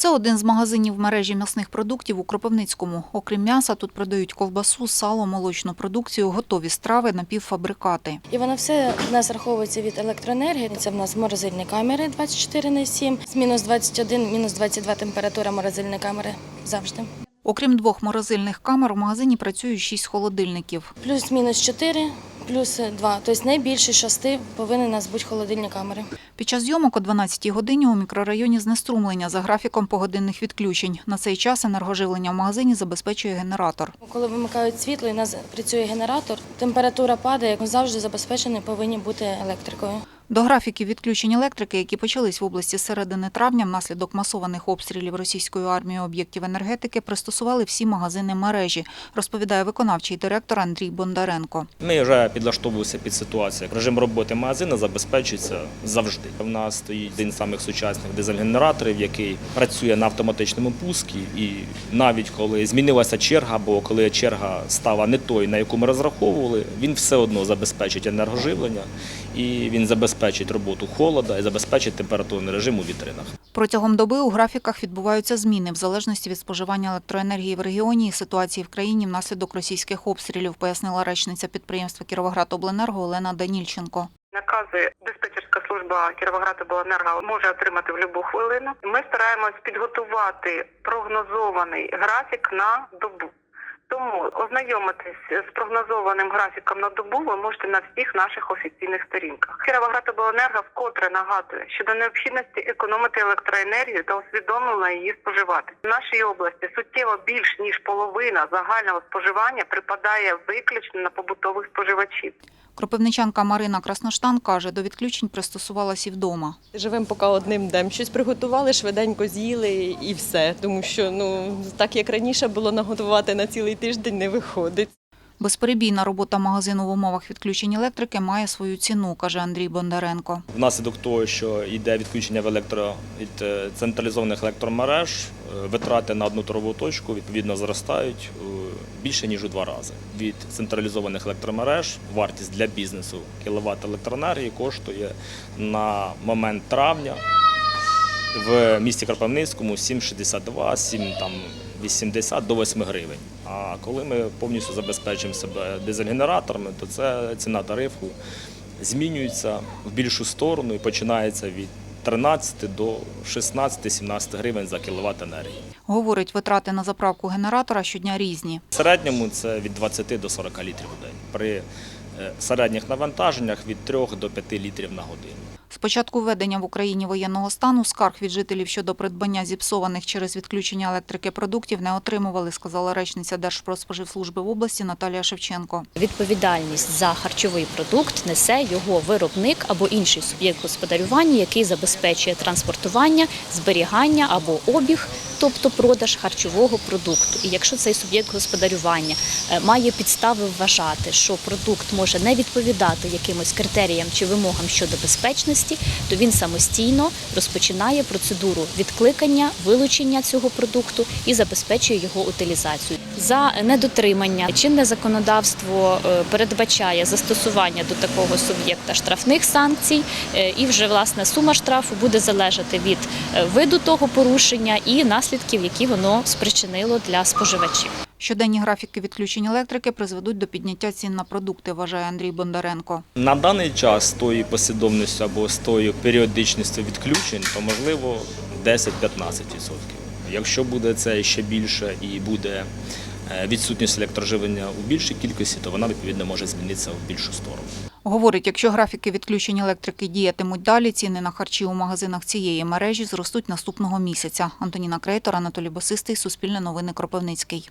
Це один з магазинів мережі м'ясних продуктів у Кропивницькому. Окрім м'яса, тут продають ковбасу, сало, молочну продукцію, готові страви, напівфабрикати. І воно все в нас раховується від електроенергії. Це в нас морозильні камери 24 на 7, з мінус 21, мінус 22 температура морозильної камери завжди. Окрім двох морозильних камер, у магазині працюють шість холодильників. Плюс-мінус 4, плюс 2. Тобто найбільше шести повинні у нас бути холодильні камери. Під час зйомок о 12-й годині у мікрорайоні знеструмлення за графіком погодинних відключень. На цей час енергоживлення в магазині забезпечує генератор. Коли вимикають світло і у нас працює генератор, температура падає, завжди забезпечені повинні бути електрикою. До графіків відключень електрики, які почались в області з середини травня внаслідок масованих обстрілів російською армією об'єктів енергетики, пристосували всі магазини мережі, розповідає виконавчий директор Андрій Бондаренко. Ми вже підлаштовувалися під ситуацію. Режим роботи магазину забезпечується завжди. У нас стоїть один з самих сучасних дизель-генераторів, який працює на автоматичному пуску. І навіть коли змінилася черга, або коли черга стала не той, на яку ми розраховували, він все одно забезпечить енергоживлення і він забезпечить роботу холода і забезпечить температурний режим у вітринах. Протягом доби у графіках відбуваються зміни в залежності від споживання електроенергії в регіоні і ситуації в країні внаслідок російських обстрілів, пояснила речниця підприємства Кіровоградобленерго Олена Данільченко. Накази диспетчерська служба Кіровоградобленерго може отримати в будь-яку хвилину. Ми стараємось підготувати прогнозований графік на добу. Тому ознайомитись з прогнозованим графіком на добу ви можете на всіх наших офіційних сторінках. Кіровоградобленерго вкотре нагадує щодо необхідності економити електроенергію та усвідомлено її споживати. В нашій області суттєво більш ніж половина загального споживання припадає виключно на побутових споживачів. Кропивничанка Марина Красноштан каже, до відключень пристосувалась і вдома. Живемо поки одним днем. Щось приготували, швиденько з'їли і все. Тому що ну так як раніше було наготувати на цілий тиждень, не виходить. Безперебійна робота магазину в умовах відключень електрики має свою ціну, каже Андрій Бондаренко. Внаслідок того, що йде відключення в електро від е, централізованих електромереж, е, витрати на одну торгову точку відповідно зростають е, більше ніж у два рази. Від централізованих електромереж вартість для бізнесу кіловат електроенергії коштує на момент травня в місті Кропивницькому 7,62, 7 там 80 до 8 гривень. А коли ми повністю забезпечимо себе дизель-генераторами, то це ціна тарифу змінюється в більшу сторону і починається від 13 до 16-17 гривень за кіловат енергії. Говорить, витрати на заправку генератора щодня різні. В середньому це від 20 до 40 літрів у день. При середніх навантаженнях від 3 до 5 літрів на годину. З початку введення в Україні воєнного стану скарг від жителів щодо придбання зіпсованих через відключення електрики продуктів не отримували, сказала речниця Держпродспоживслужби в області Наталія Шевченко. Відповідальність за харчовий продукт несе його виробник або інший суб'єкт господарювання, який забезпечує транспортування, зберігання або обіг, тобто продаж харчового продукту. І якщо цей суб'єкт господарювання е, має підстави вважати, що продукт може не відповідати якимось критеріям чи вимогам щодо безпечності, то він самостійно розпочинає процедуру відкликання, вилучення цього продукту і забезпечує його утилізацію. За недотримання чинне законодавство е, передбачає застосування до такого суб'єкта штрафних санкцій, е, і вже власне сума штрафу буде залежати від виду того порушення і наслідків, які воно спричинило для споживачів. Щоденні графіки відключень електрики призведуть до підняття цін на продукти, вважає Андрій Бондаренко. На даний час з тою послідовністю або з тою періодичністю відключень, то можливо 10-15%. Якщо буде це ще більше і буде е, відсутність електроживлення у більшій кількості, то вона відповідно може змінитися в більшу сторону. Говорить, якщо графіки відключень електрики діятимуть далі, ціни на харчі у магазинах цієї мережі зростуть наступного місяця. Антоніна Крейтор, Анатолій Босистий, Суспільне новини Кропивницький.